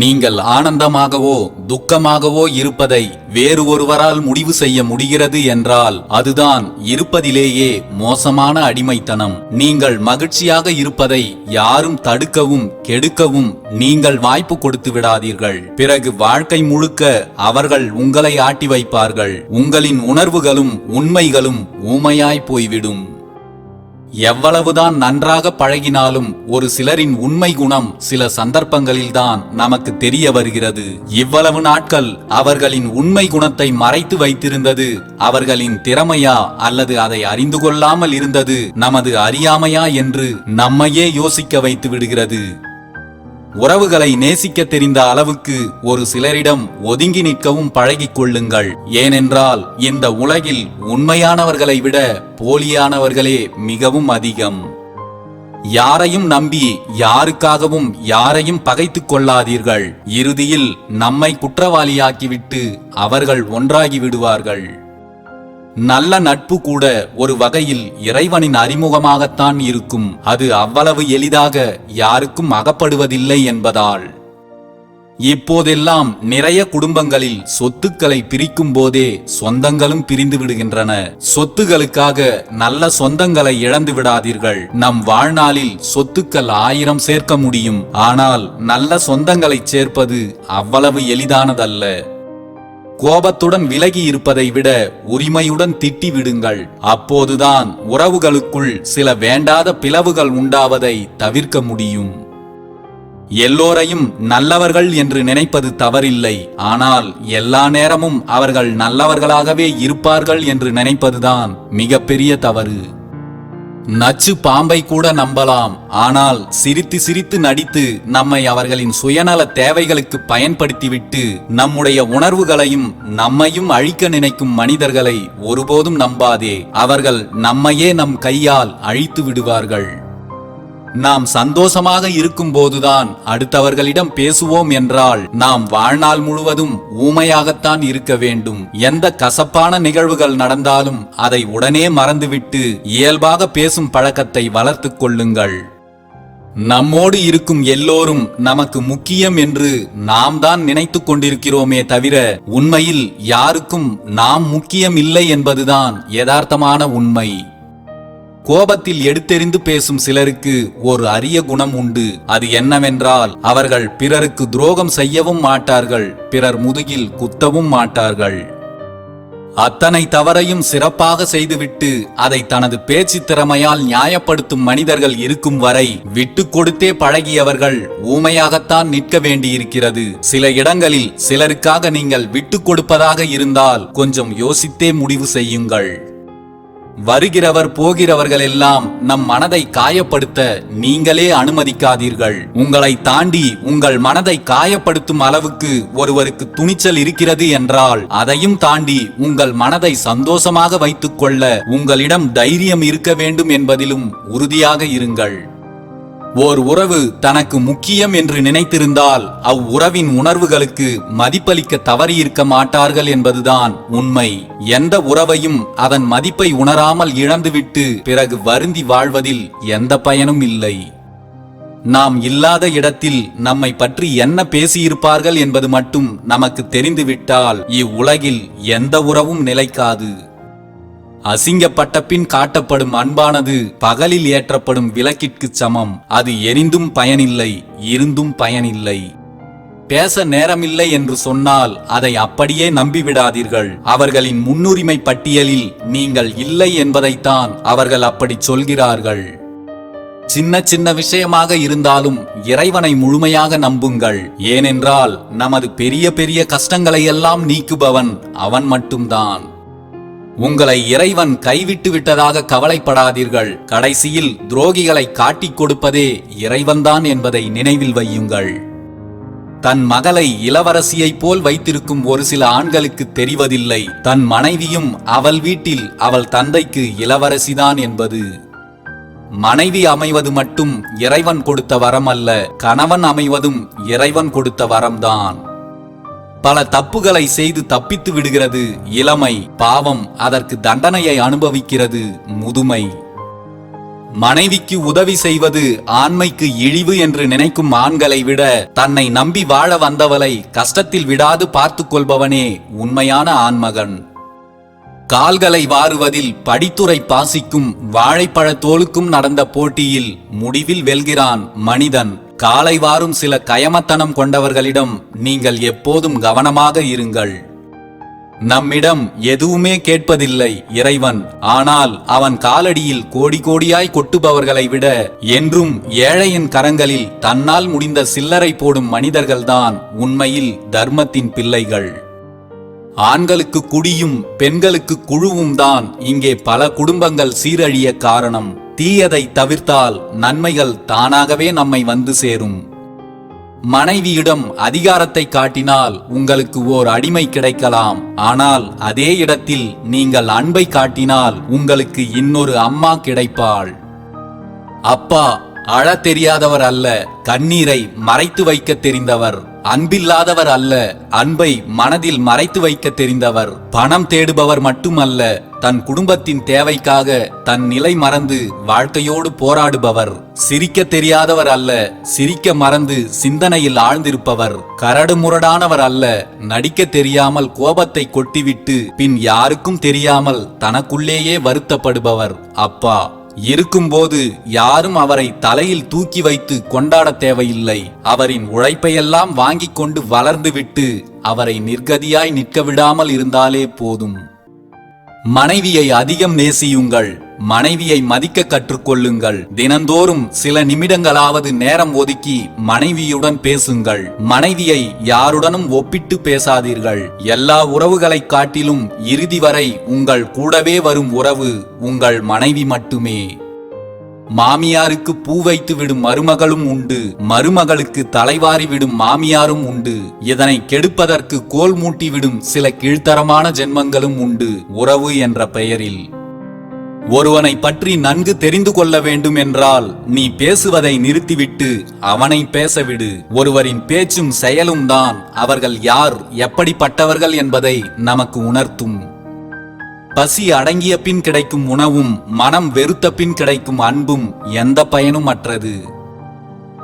நீங்கள் ஆனந்தமாகவோ துக்கமாகவோ இருப்பதை வேறு ஒருவரால் முடிவு செய்ய முடிகிறது என்றால் அதுதான் இருப்பதிலேயே மோசமான அடிமைத்தனம். நீங்கள் மகிழ்ச்சியாக இருப்பதை யாரும் தடுக்கவும் கெடுக்கவும் நீங்கள் வாய்ப்பு கொடுத்து விடாதீர்கள். பிறகு வாழ்க்கை முழுக்க அவர்கள் உங்களை ஆட்டி வைப்பார்கள். உங்களின் உணர்வுகளும் உண்மைகளும் ஊமையாய் போய்விடும். எவ்வளவுதான் நன்றாக பழகினாலும் ஒரு சிலரின் உண்மை குணம் சில சந்தர்ப்பங்களில்தான் நமக்கு தெரிய வருகிறது. இவ்வளவு நாட்கள் அவர்களின் உண்மை குணத்தை மறைத்து வைத்திருந்தது அவர்களின் திறமையா அல்லது அதை அறிந்து கொள்ளாமல் இருந்தது நமது அறியாமையா என்று நம்மையே யோசிக்க வைத்து விடுகிறது. உறவுகளை நேசிக்க தெரிந்த அளவுக்கு ஒரு சிலரிடம் ஒதுங்கி நிற்கவும் பழகிக் கொள்ளுங்கள். ஏனென்றால் இந்த உலகில் உண்மையானவர்களை விட போலியானவர்களே மிகவும் அதிகம். யாரையும் நம்பி யாருக்காகவும் யாரையும் பகைத்துக் கொள்ளாதீர்கள். இறுதியில் நம்மை குற்றவாளியாக்கிவிட்டு அவர்கள் ஒன்றாகி விடுவார்கள். நல்ல நட்பு கூட ஒரு வகையில் இறைவனின் அறிமுகமாகத்தான் இருக்கும். அது அவ்வளவு எளிதாக யாருக்கும் அகப்படுவதில்லை என்பதால். இப்போதெல்லாம் நிறைய குடும்பங்களில் சொத்துக்களை பிரிக்கும் போதே சொந்தங்களும் பிரிந்து விடுகின்றன. சொத்துகளுக்காக நல்ல சொந்தங்களை இழந்து விடாதீர்கள். நம் வாழ்நாளில் சொத்துக்கள் ஆயிரம் சேர்க்க முடியும். ஆனால் நல்ல சொந்தங்களை சேர்ப்பது அவ்வளவு எளிதானதல்ல. கோபத்துடன் விலகி இருப்பதை விட உரிமையுடன் திட்டி விடுங்கள் அப்போதுதான் உறவுகளுக்குள் சில வேண்டாத பிளவுகள் உண்டாவதை தவிர்க்க முடியும். எல்லோரையும் நல்லவர்கள் என்று நினைப்பது தவறில்லை. ஆனால் எல்லா நேரமும் அவர்கள் நல்லவர்களாகவே இருப்பார்கள் என்று நினைப்பதுதான் மிகப்பெரிய தவறு. நச்சு பாம்பை கூட நம்பலாம். ஆனால் சிரித்து சிரித்து நடித்து நம்மை அவர்களின் சுயநல தேவைகளுக்கு பயன்படுத்திவிட்டு நம்முடைய உணர்வுகளையும் நம்மையும் அழிக்க நினைக்கும் மனிதர்களை ஒருபோதும் நம்பாதே. அவர்கள் நம்மையே நம் கையால் அழித்து விடுவார்கள். நாம் சந்தோஷமாக இருக்கும்போதுதான் அடுத்தவர்களிடம் பேசுவோம் என்றால் நாம் வாழ்நாள் முழுவதும் ஊமையாகத்தான் இருக்க வேண்டும். எந்த கசப்பான நிகழ்வுகள் நடந்தாலும் அதை உடனே மறந்துவிட்டு இயல்பாக பேசும் பழக்கத்தை வளர்த்துக் கொள்ளுங்கள். நம்மோடு இருக்கும் எல்லோரும் நமக்கு முக்கியம் என்று நாம் தான் நினைத்துக் கொண்டிருக்கிறோமே தவிர உண்மையில் யாருக்கும் நாம் முக்கியம் இல்லை என்பதுதான் யதார்த்தமான உண்மை. கோபத்தில் எடுத்தெறிந்து பேசும் சிலருக்கு ஒரு அரிய குணம் உண்டு. அது என்னவென்றால் அவர்கள் பிறருக்கு துரோகம் செய்யவும் மாட்டார்கள் பிறர் முதுகில் குத்தவும் மாட்டார்கள். அத்தனை தவறையும் சிறப்பாக செய்துவிட்டு அதை தனது பேச்சு திறமையால் நியாயப்படுத்தும் மனிதர்கள் இருக்கும் வரை விட்டு கொடுத்தே பழகியவர்கள் ஊமையாகத்தான் நிற்க வேண்டியிருக்கிறது. சில இடங்களில் சிலருக்காக நீங்கள் விட்டு கொடுப்பதாக இருந்தால் கொஞ்சம் யோசித்தே முடிவு செய்யுங்கள். வருகிறவர் போகிறவர்கள் எல்லாம் நம் மனதை காயப்படுத்த நீங்களே அனுமதிக்காதீர்கள். உங்களை தாண்டி உங்கள் மனதை காயப்படுத்தும் அளவுக்கு ஒருவருக்கு துணிச்சல் இருக்கிறது என்றால் அதையும் தாண்டி உங்கள் மனதை சந்தோஷமாக வைத்துக்கொள்ள உங்களிடம் தைரியம் இருக்க வேண்டும் என்பதிலும் உறுதியாக இருங்கள். ஓர் உறவு தனக்கு முக்கியம் என்று நினைத்திருந்தால் அவ்வுறவின் உணர்வுகளுக்கு மதிப்பளிக்க தவறியிருக்க மாட்டார்கள் என்பதுதான் உண்மை. எந்த உறவையும் அதன் மதிப்பை உணராமல் இழந்துவிட்டு பிறகு வருந்தி வாழ்வதில் எந்த பயனும் இல்லை. நாம் இல்லாத இடத்தில் நம்மை பற்றி என்ன பேசியிருப்பார்கள் என்பது மட்டும் நமக்கு தெரிந்துவிட்டால் இவ்வுலகில் எந்த உறவும் நிலைக்காது. அசிங்கப்பட்ட பின் காட்டப்படும் அன்பானது பகலில் ஏற்றப்படும் விளக்கிற்கு சமம். அது எரிந்தும் பயனில்லை இருந்தும் பயனில்லை. பேச நேரமில்லை என்று சொன்னால் அதை அப்படியே நம்பிவிடாதீர்கள். அவர்களின் முன்னுரிமை பட்டியலில் நீங்கள் இல்லை என்பதைத்தான் அவர்கள் அப்படி சொல்கிறார்கள். சின்ன சின்ன விஷயமாக இருந்தாலும் இறைவனை முழுமையாக நம்புங்கள். ஏனென்றால் நமது பெரிய பெரிய கஷ்டங்களை எல்லாம் நீக்குபவன் அவன் மட்டும்தான். உங்களை இறைவன் கைவிட்டு விட்டதாக கவலைப்படாதீர்கள். கடைசியில் துரோகிகளை காட்டிக் கொடுப்பதே இறைவன்தான் என்பதை நினைவில் வையுங்கள். தன் மகளை இளவரசியைப் போல் வைத்திருக்கும் ஒரு சில ஆண்களுக்கு தெரிவதில்லை. தன் மனைவியும் அவள் வீட்டில் அவள் தந்தைக்கு இளவரசிதான் என்பது. மனைவி அமைவது மட்டும் இறைவன் கொடுத்த வரம் அல்ல கணவன் அமைவதும் இறைவன் கொடுத்த வரம்தான். பல தப்புகளை செய்து தப்பித்து விடுகிறது இளமை. பாவம் அதற்கு தண்டனையை அனுபவிக்கிறது முதுமை. மனைவிக்கு உதவி செய்வது ஆண்மைக்கு இழிவு என்று நினைக்கும் ஆண்களை விட தன்னை நம்பி வாழ வந்தவளை கஷ்டத்தில் விடாது பார்த்து கொள்பவனே உண்மையான ஆண்மகன். கால்களை வாருவதில் படித்துறை பாசிக்கும் வாழைப்பழத் தோலுக்கும் நடந்த போட்டியில் முடிவில் வெல்கிறான் மனிதன். காலை வாரும் சில கயமத்தனம் கொண்டவர்களிடம் நீங்கள் எப்போதும் கவனமாக இருங்கள். நம்மிடம் எதுவுமே கேட்பதில்லை இறைவன். ஆனால் அவன் காலடியில் கோடி கோடியாய் கொட்டுபவர்களை விட என்றும் ஏழையின் கரங்களில் தன்னால் முடிந்த சில்லறை போடும் மனிதர்கள்தான் உண்மையில் தர்மத்தின் பிள்ளைகள். ஆண்களுக்கு குடியும் பெண்களுக்கு குழுவும் தான் இங்கே பல குடும்பங்கள் சீரழிய காரணம். தீயதை தவிர்த்தால் நன்மைகள் தானாகவே நம்மை வந்து சேரும். மனைவியிடம் அதிகாரத்தை காட்டினால் உங்களுக்கு ஓர் அடிமை கிடைக்கலாம். ஆனால் அதே இடத்தில் நீங்கள் அன்பை காட்டினால் உங்களுக்கு இன்னொரு அம்மா கிடைப்பாள். அப்பா அழ தெரியாதவர் அல்ல கண்ணீரை மறைத்து வைக்க தெரிந்தவர். அன்பில்லாதவர் அல்ல அன்பை மனதில் மறைத்து வைக்க தெரிந்தவர். பணம் தேடுபவர் மட்டுமல்ல தன் குடும்பத்தின் தேவைக்காக தன் நிலை மறந்து வாழ்க்கையோடு போராடுபவர். சிரிக்க தெரியாதவர் அல்ல சிரிக்க மறந்து சிந்தனையில் ஆழ்ந்திருப்பவர். கரடு முரடானவர் அல்ல நடிக்க தெரியாமல் கோபத்தை கொட்டிவிட்டு பின் யாருக்கும் தெரியாமல் தனக்குள்ளேயே வருத்தப்படுபவர். அப்பா இருக்கும்போது யாரும் அவரை தலையில் தூக்கி வைத்து கொண்டாட தேவையில்லை. அவரின் உழைப்பையெல்லாம் வாங்கிக் கொண்டு வளர்ந்துவிட்டு அவரை நிர்கதியாய் நிற்க விடாமல் இருந்தாலே போதும். மனைவியை அதிகம் நேசியுங்கள் மனைவியை மதிக்க கற்றுக்கொள்ளுங்கள். தினந்தோறும் சில நிமிடங்களாவது நேரம் ஒதுக்கி மனைவியுடன் பேசுங்கள். மனைவியை யாருடனும் ஒப்பிட்டு பேசாதீர்கள். எல்லா உறவுகளைக் காட்டிலும் இறுதி வரை உங்கள் கூடவே வரும் உறவு உங்கள் மனைவி மட்டுமே. மாமியாருக்கு பூ வைத்து விடும் மருமகளும் உண்டு. மருமகளுக்கு தலைவாரி விடும் மாமியாரும் உண்டு. இதனை கெடுப்பதற்கு கோல் மூட்டி விடும் சில கீழ்த்தரமான ஜென்மங்களும் உண்டு. உறவு என்ற பெயரில். ஒருவனை பற்றி நன்கு தெரிந்து கொள்ள வேண்டும் என்றால் நீ பேசுவதை நிறுத்திவிட்டு அவனை பேசவிடு. ஒருவரின் பேச்சும் செயலும் தான். அவர்கள் யார் எப்படிப்பட்டவர்கள் என்பதை நமக்கு உணர்த்தும். பசி அடங்கிய பின் கிடைக்கும் உணவும் மனம் வெறுத்த பின் கிடைக்கும் அன்பும் எந்த பயனும் அற்றது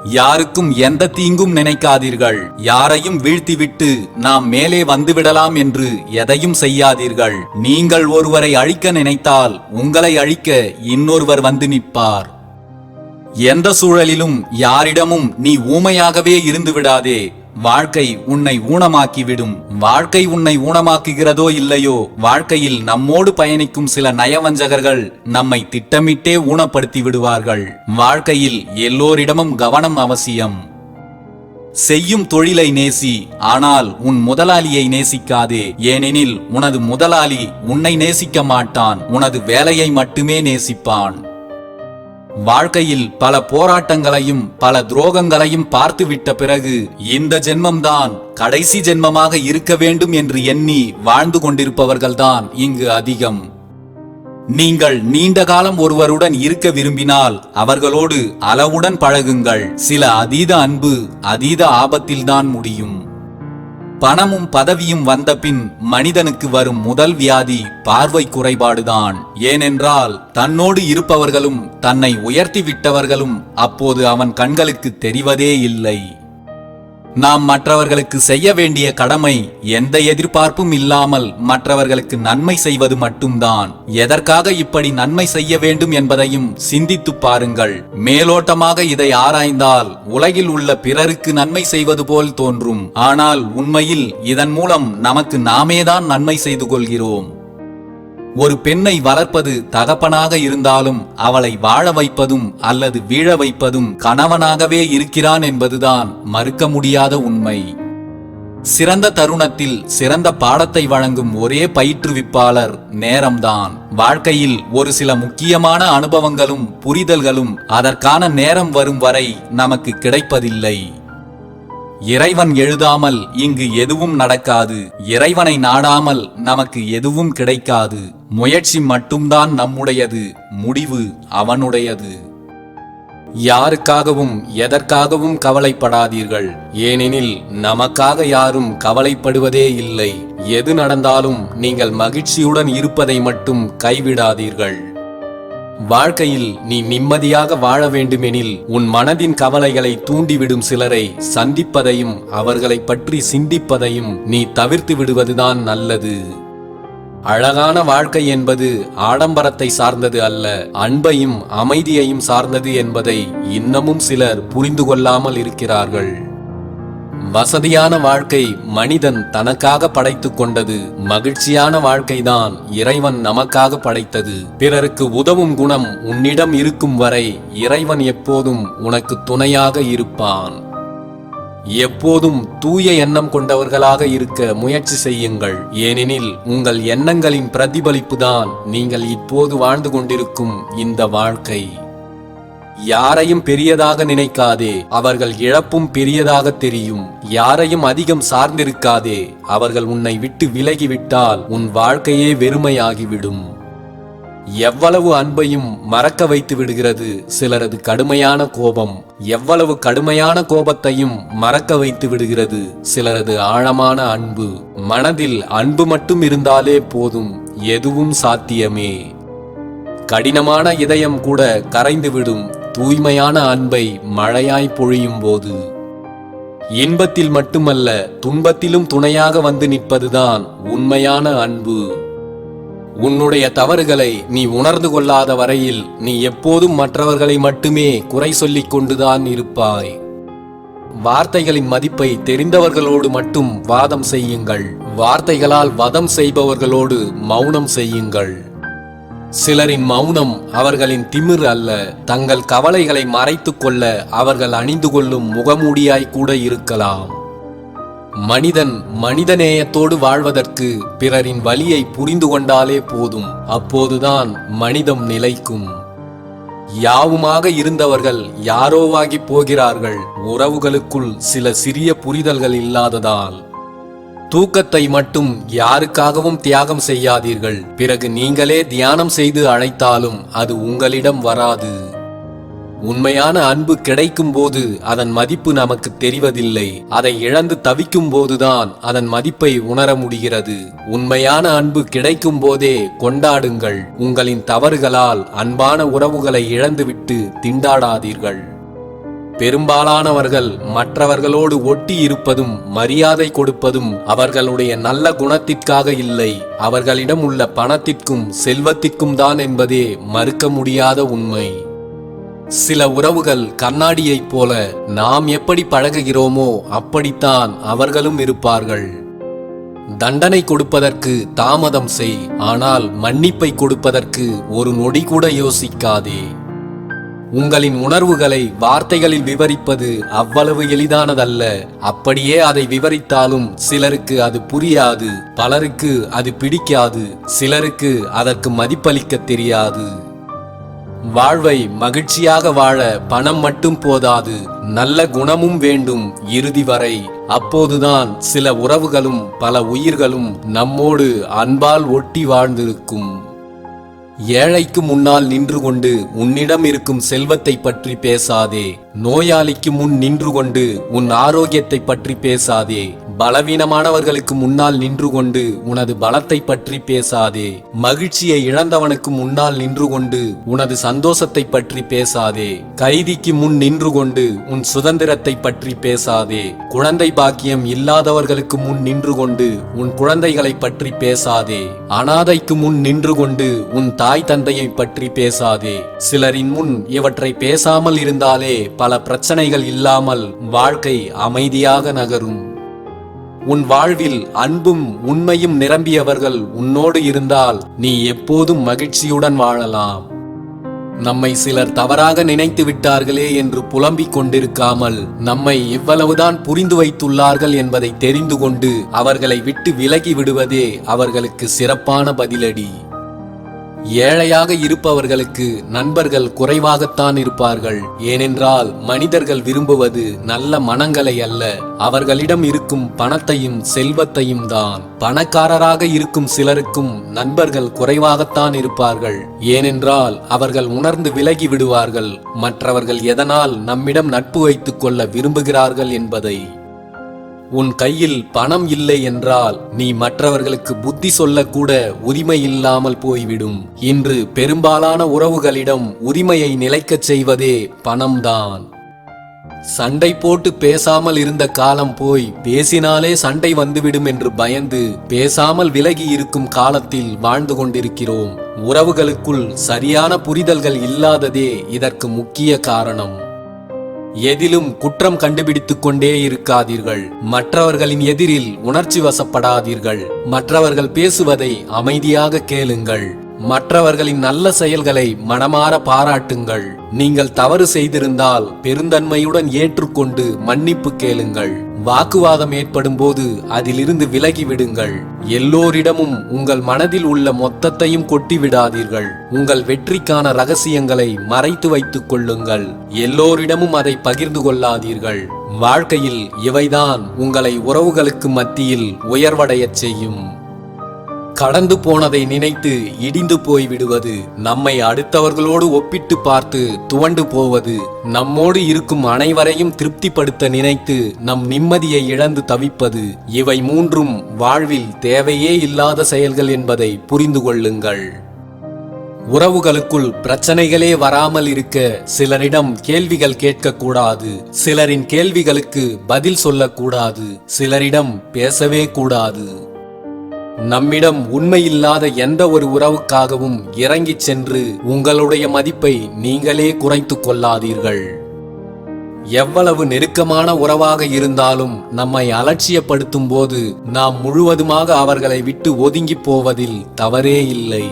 யாருக்கும் எந்த தீங்கும் நினைக்காதீர்கள். யாரையும் வீழ்த்திவிட்டு நாம் மேலே வந்துவிடலாம் என்று எதையும் செய்யாதீர்கள். நீங்கள் ஒருவரை அழிக்க நினைத்தால் உங்களை அழிக்க இன்னொருவர் வந்து நிற்பார். எந்த சூழலிலும் யாரிடமும் நீ ஊமையாகவே இருந்து விடாதே வாழ்க்கை உன்னை ஊனமாக்கிவிடும். வாழ்க்கை உன்னை ஊனமாக்குகிறதோ இல்லையோ? வாழ்க்கையில் நம்மோடு பயணிக்கும் சில நயவஞ்சகர்கள் நம்மை திட்டமிட்டே ஊனப்படுத்தி விடுவார்கள் வாழ்க்கையில் எல்லோரிடமும் கவனம் அவசியம். செய்யும் தொழிலை நேசி ஆனால் உன் முதலாளியை நேசிக்காதே. ஏனெனில் உனது முதலாளி உன்னை நேசிக்க மாட்டான் உனது வேலையை மட்டுமே நேசிப்பான். வாழ்க்கையில் பல போராட்டங்களையும் பல துரோகங்களையும் பார்த்துவிட்ட பிறகு இந்த ஜென்மம்தான் கடைசி ஜென்மமாக இருக்க வேண்டும் என்று எண்ணி வாழ்ந்து கொண்டிருப்பவர்கள்தான் இங்கு அதிகம். நீங்கள் நீண்ட காலம் ஒருவருடன் இருக்க விரும்பினால் அவர்களோடு அளவுடன் பழகுங்கள். சில அதீத அன்பு அதீத ஆபத்தில்தான் முடியும். பணமும் பதவியும் வந்தபின் மனிதனுக்கு வரும் முதல் வியாதி பார்வை குறைபாடுதான். ஏனென்றால் தன்னோடு இருப்பவர்களும் தன்னை உயர்த்தி விட்டவர்களும் அப்போது அவன் கண்களுக்கு தெரிவதே இல்லை. நாம் மற்றவர்களுக்கு செய்ய வேண்டிய கடமை எந்த எதிர்பார்ப்பும் இல்லாமல் மற்றவர்களுக்கு நன்மை செய்வது மட்டும்தான். எதற்காக இப்படி நன்மை செய்ய வேண்டும் என்பதையும் சிந்தித்துப் பாருங்கள். மேலோட்டமாக இதை ஆராய்ந்தால் உலகில் உள்ள பிறருக்கு நன்மை செய்வது போல் தோன்றும். ஆனால் உண்மையில் இதன் மூலம் நமக்கு நாமேதான் நன்மை செய்து கொள்கிறோம். ஒரு பெண்ணை வளர்ப்பது தகப்பனாக இருந்தாலும் அவளை வாழ வைப்பதும் அல்லது வீழ வைப்பதும் கணவனாகவே இருக்கிறான் என்பதுதான் மறுக்க முடியாத உண்மை. சிறந்த தருணத்தில் சிறந்த பாடத்தை வழங்கும் ஒரே பயிற்றுவிப்பாளர் நேரம்தான். வாழ்க்கையில் ஒரு சில முக்கியமான அனுபவங்களும் புரிதல்களும் அதற்கான நேரம் வரும் வரை நமக்கு கிடைப்பதில்லை. இறைவன் எழுதாமல் இங்கு எதுவும் நடக்காது. இறைவனை நாடாமல் நமக்கு எதுவும் கிடைக்காது. முயற்சி மட்டும்தான் நம்முடையது. முடிவு அவனுடையது. யாருக்காகவும் எதற்காகவும் கவலைப்படாதீர்கள். ஏனெனில் நமக்காக யாரும் கவலைப்படுவதே இல்லை. எது நடந்தாலும் நீங்கள் மகிழ்ச்சியுடன் இருப்பதை மட்டும் கைவிடாதீர்கள். வாழ்க்கையில் நீ நிம்மதியாக வாழ வேண்டுமெனில் உன் மனதின் கவலைகளை தூண்டிவிடும் சிலரை சந்திப்பதையும் அவர்களை பற்றி சிந்திப்பதையும் நீ தவிர்த்து விடுவதுதான் நல்லது. அழகான வாழ்க்கை என்பது ஆடம்பரத்தை சார்ந்தது அல்ல அன்பையும் அமைதியையும் சார்ந்தது என்பதை இன்னமும் சிலர் புரிந்து கொள்ளாமல் இருக்கிறார்கள். வசதியான வாழ்க்கை மனிதன் தனக்காக படைத்துக் கொண்டது மகிழ்ச்சியான வாழ்க்கைதான் இறைவன் நமக்காக படைத்தது. பிறருக்கு உதவும் குணம் உன்னிடம் இருக்கும் வரை இறைவன் எப்போதும் உனக்கு துணையாக இருப்பான். எப்போதும் தூய எண்ணம் கொண்டவர்களாக இருக்க முயற்சி செய்யுங்கள். ஏனெனில் உங்கள் எண்ணங்களின் பிரதிபலிப்புதான் நீங்கள் இப்போது வாழ்ந்து கொண்டிருக்கும் இந்த வாழ்க்கை. யாரையும் பெரியதாக நினைக்காதே. அவர்கள் இழப்பும் பெரியதாக தெரியும். யாரையும் அதிகம் சார்ந்திருக்காதே. அவர்கள் உன்னை விட்டு விலகிவிட்டால் உன் வாழ்க்கையே வெறுமையாகிவிடும். எவ்வளவு அன்பையும் மறக்க வைத்து விடுகிறது சிலரது கடுமையான கோபம். எவ்வளவு கடுமையான கோபத்தையும் மறக்க வைத்து விடுகிறது சிலரது ஆழமான அன்பு. மனதில் அன்பு மட்டும் இருந்தாலே போதும். எதுவும் சாத்தியமே. கடினமான இதயம் கூட கரைந்துவிடும். தூய்மையான அன்பை மழையாய் பொழியும் போது. இன்பத்தில் மட்டுமல்ல துன்பத்திலும் துணையாக வந்து நிற்பதுதான் உண்மையான அன்பு. உன்னுடைய தவறுகளை நீ உணர்ந்து கொள்ளாத வரையில் நீ எப்போதும் மற்றவர்களை மட்டுமே குறை சொல்லிக் கொண்டுதான் இருப்பாய். வார்த்தைகளின் மதிப்பை தெரிந்தவர்களோடு மட்டும் வாதம் செய்யுங்கள். வார்த்தைகளால் வதம் செய்பவர்களோடு மௌனம் செய்யுங்கள். சிலரின் மௌனம் அவர்களின் திமிர் அல்ல. தங்கள் கவலைகளை மறைத்து கொள்ள அவர்கள் அணிந்து கொள்ளும் முகமூடியாய் கூட இருக்கலாம். மனிதன் மனிதநேயத்தோடு வாழ்வதற்கு பிறரின் வழியை புரிந்து கொண்டாலே போதும். அப்போதுதான் மனிதம் நிலைக்கும். யாவுமாக இருந்தவர்கள் யாரோவாகி போகிறார்கள்? உறவுகளுக்குள் சில சிறிய புரிதல்கள் இல்லாததால். தூக்கத்தை மட்டும் யாருக்காகவும் தியாகம் செய்யாதீர்கள். பிறகு நீங்களே தியானம் செய்து அழைத்தாலும் அது உங்களிடம் வராது. உண்மையான அன்பு கிடைக்கும் போது அதன் மதிப்பு நமக்கு தெரிவதில்லை. அதை இழந்து தவிக்கும் போதுதான் அதன் மதிப்பை உணர முடிகிறது. உண்மையான அன்பு கிடைக்கும் போதே கொண்டாடுங்கள். உங்களின் தவறுகளால் அன்பான உறவுகளை இழந்துவிட்டு திண்டாடாதீர்கள். பெரும்பாலானவர்கள் மற்றவர்களோடு ஒட்டி இருப்பதும் மரியாதை கொடுப்பதும் அவர்களுடைய நல்ல குணத்திற்காக இல்லை. அவர்களிடம் உள்ள பணத்திற்கும் செல்வத்திற்கும் தான் என்பதே மறுக்க முடியாத உண்மை. சில உறவுகள் கண்ணாடியைப் போல நாம் எப்படி பழகுகிறோமோ அப்படித்தான் அவர்களும் இருப்பார்கள். தண்டனை கொடுப்பதற்கு தாமதம் செய் ஆனால் மன்னிப்பை கொடுப்பதற்கு ஒரு நொடி கூட யோசிக்காதே. உங்களின் உணர்வுகளை வார்த்தைகளில் விவரிப்பது அவ்வளவு எளிதானதல்ல. அப்படியே அதை விவரித்தாலும் சிலருக்கு அது புரியாது பலருக்கு அது பிடிக்காது சிலருக்கு அதற்கு மதிப்பளிக்க தெரியாது. வாழ்வை மகிழ்ச்சியாக வாழ பணம் மட்டும் போதாது நல்ல குணமும் வேண்டும் இறுதி வரை. அப்போதுதான் சில உறவுகளும் பல உயிர்களும் நம்மோடு அன்பால் ஒட்டி வாழ்ந்திருக்கும். ஏழைக்கு முன்னால் நின்று கொண்டு உன்னிடம் இருக்கும் செல்வத்தை பற்றி பேசாதே. நோயாளிக்கு முன் நின்று கொண்டு உன் ஆரோக்கியத்தை பற்றி பேசாதே. பலவீனமானவர்களுக்கு முன்னால் நின்று கொண்டு உனது பலத்தை பற்றி பேசாதே. மகிழ்ச்சியை இழந்தவனுக்கு முன்னால் நின்று கொண்டு உனது சந்தோஷத்தை பற்றி பேசாதே. கைதிக்கு முன் நின்று கொண்டு உன் சுதந்திரத்தை பற்றி பேசாதே. குழந்தை பாக்கியம் இல்லாதவர்களுக்கு முன் நின்று கொண்டு உன் குழந்தைகளை பற்றி பேசாதே. அனாதைக்கு முன் நின்று கொண்டு உன் தாய் தந்தையை பற்றி பேசாதே. சிலரின் முன் இவற்றை பேசாமல் இருந்தாலே பல பிரச்சனைகள் இல்லாமல் வாழ்க்கை அமைதியாக நகரும். உன் வாழ்வில் அன்பும் உண்மையும் நிரம்பியவர்கள் உன்னோடு இருந்தால் நீ எப்போதும் மகிழ்ச்சியுடன் வாழலாம். நம்மை சிலர் தவறாக நினைத்து விட்டார்களே என்று புலம்பிக் கொண்டிருக்காமல் நம்மை இவ்வளவுதான் புரிந்து வைத்துள்ளார்கள் என்பதை தெரிந்து கொண்டு அவர்களை விட்டு விலகி விடுவதே அவர்களுக்கு சிறப்பான பதிலடி. ஏழையாக இருப்பவர்களுக்கு நண்பர்கள் குறைவாகத்தான் இருப்பார்கள். ஏனென்றால் மனிதர்கள் விரும்புவது நல்ல மனங்களை அல்ல. அவர்களிடம் இருக்கும் பணத்தையும் செல்வத்தையும் தான். பணக்காரராக இருக்கும் சிலருக்கும் நண்பர்கள் குறைவாகத்தான் இருப்பார்கள். ஏனென்றால் அவர்கள் உணர்ந்து விலகி விடுவார்கள். மற்றவர்கள் எதனால் நம்மிடம் நட்பு வைத்துக் கொள்ள விரும்புகிறார்கள் என்பதை உன் கையில் பணம் இல்லை என்றால் நீ மற்றவர்களுக்கு புத்தி சொல்லக்கூட உரிமை இல்லாமல் போய்விடும். இன்று பெரும்பாலான உறவுகளிடம் உரிமையை நிலைக்கச் செய்வதே பணம்தான். சண்டை போட்டு பேசாமல் இருந்த காலம் போய் பேசினாலே சண்டை வந்துவிடும் என்று பயந்து பேசாமல் விலகி இருக்கும் காலத்தில் வாழ்ந்து கொண்டிருக்கிறோம். உறவுகளுக்குள் சரியான புரிதல்கள் இல்லாததே இதற்கு முக்கிய காரணம். எதிலும் குற்றம் கண்டுபிடித்துக் கொண்டே இருக்காதீர்கள். மற்றவர்களின் எதிரில் உணர்ச்சி வசப்படாதீர்கள் மற்றவர்கள் பேசுவதை அமைதியாக கேளுங்கள். மற்றவர்களின் நல்ல செயல்களை மனமாற பாராட்டுங்கள். நீங்கள் தவறு செய்திருந்தால் பெருந்தன்மையுடன் ஏற்றுக்கொண்டு மன்னிப்பு கேளுங்கள். வாக்குவாதம் ஏற்படும் போது அதிலிருந்து விலகி விடுங்கள். எல்லோரிடமும் உங்கள் மனதில் உள்ள மொத்தத்தையும் கொட்டி விடாதீர்கள். உங்கள் வெற்றிக்கான ரகசியங்களை மறைத்து வைத்துக் கொள்ளுங்கள். எல்லோரிடமும் அதை பகிர்ந்து கொள்ளாதீர்கள். வாழ்க்கையில் இவைதான் உங்களை உறவுகளுக்கு மத்தியில் உயர்வடையச் செய்யும். கடந்து போனதை நினைத்து இடிந்து போய் விடுவது நம்மை அடுத்தவர்களோடு ஒப்பிட்டு பார்த்து துவண்டு போவது நம்மோடு இருக்கும் அனைவரையும் திருப்திப்படுத்த நினைத்து நம் நிம்மதியை இழந்து தவிப்பது இவை மூன்றும் வாழ்வில் தேவையே இல்லாத செயல்கள் என்பதை புரிந்து கொள்ளுங்கள். உறவுகளுக்குள் பிரச்சனைகளே வராமல் இருக்க சிலரிடம் கேள்விகள் கேட்கக்கூடாது சிலரின் கேள்விகளுக்கு பதில் சொல்லக்கூடாது சிலரிடம் பேசவே கூடாது. நம்மிடம் உண்மையில்லாத எந்த ஒரு உறவுக்காகவும் இறங்கிச் சென்று உங்களுடைய மதிப்பை நீங்களே குறைத்து கொள்ளாதீர்கள். எவ்வளவு நெருக்கமான உறவாக இருந்தாலும் நம்மை அலட்சியப்படுத்தும் போது நாம் முழுவதுமாக அவர்களை விட்டு ஒதுங்கி போவதில் தவறே இல்லை.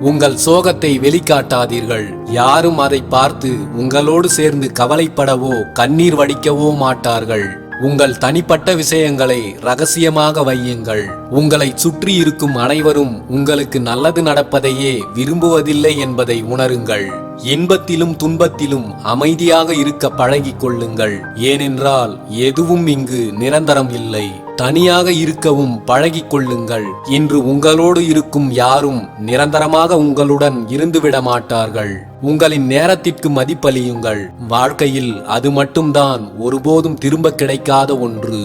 உங்கள் சோகத்தை வெளிக்காட்டாதீர்கள். யாரும் அதை பார்த்து உங்களோடு சேர்ந்து கவலைப்படவோ கண்ணீர் வடிக்கவோ மாட்டார்கள். உங்கள் தனிப்பட்ட விஷயங்களை ரகசியமாக வையுங்கள். உங்களை சுற்றி இருக்கும் அனைவரும் உங்களுக்கு நல்லது நடப்பதையே விரும்புவதில்லை என்பதை உணருங்கள். இன்பத்திலும் துன்பத்திலும் அமைதியாக இருக்க பழகிக் கொள்ளுங்கள். ஏனென்றால் எதுவும் இங்கு நிரந்தரம் இல்லை. தனியாக இருக்கவும் பழகிக் கொள்ளுங்கள் இன்று உங்களோடு இருக்கும் யாரும் நிரந்தரமாக உங்களுடன் இருந்துவிட மாட்டார்கள் உங்களின் நேரத்திற்கு மதிப்பளியுங்கள். வாழ்க்கையில் அது மட்டும்தான் ஒருபோதும் திரும்ப கிடைக்காத ஒன்று.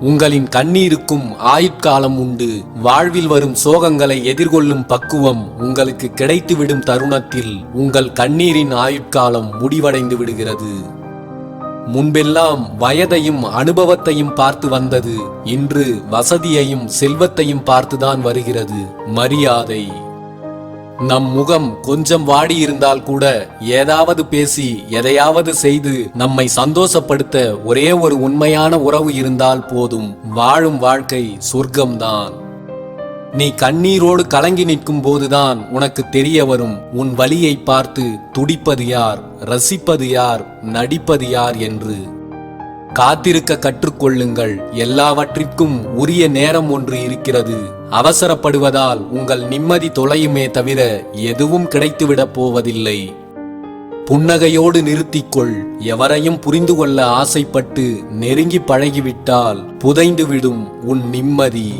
உங்களின் கண்ணீருக்கும் ஆயுட்காலம் உண்டு. வாழ்வில் வரும் சோகங்களை எதிர்கொள்ளும் பக்குவம் உங்களுக்கு கிடைத்துவிடும் தருணத்தில் உங்கள் கண்ணீரின் ஆயுட்காலம் முடிவடைந்து விடுகிறது. முன்பெல்லாம் வயதையும் அனுபவத்தையும் பார்த்து வந்தது. இன்று வசதியையும் செல்வத்தையும் பார்த்துதான் வருகிறது. மரியாதை. நம் முகம் கொஞ்சம் வாடி இருந்தால் கூட ஏதாவது பேசி எதையாவது செய்து நம்மை சந்தோஷப்படுத்த ஒரே ஒரு உண்மையான உறவு இருந்தால் போதும். வாழும் வாழ்க்கை சொர்க்கம்தான். நீ கண்ணீரோடு கலங்கி நிற்கும் போதுதான் உனக்கு தெரிய வரும். உன் வழியை பார்த்து துடிப்பது யார்? ரசிப்பது யார்? நடிப்பது யார் என்று. காத்திருக்க கற்றுக்கொள்ளுங்கள். எல்லாவற்றிற்கும் உரிய நேரம் ஒன்று இருக்கிறது. அவசரப்படுவதால் உங்கள் நிம்மதி தொலையுமே தவிர எதுவும் கிடைத்துவிடப் போவதில்லை. புன்னகையோடு நிறுத்திக்கொள். எவரையும் புரிந்து கொள்ள ஆசைப்பட்டு நெருங்கி பழகிவிட்டால் புதைந்துவிடும் உன் நிம்மதி.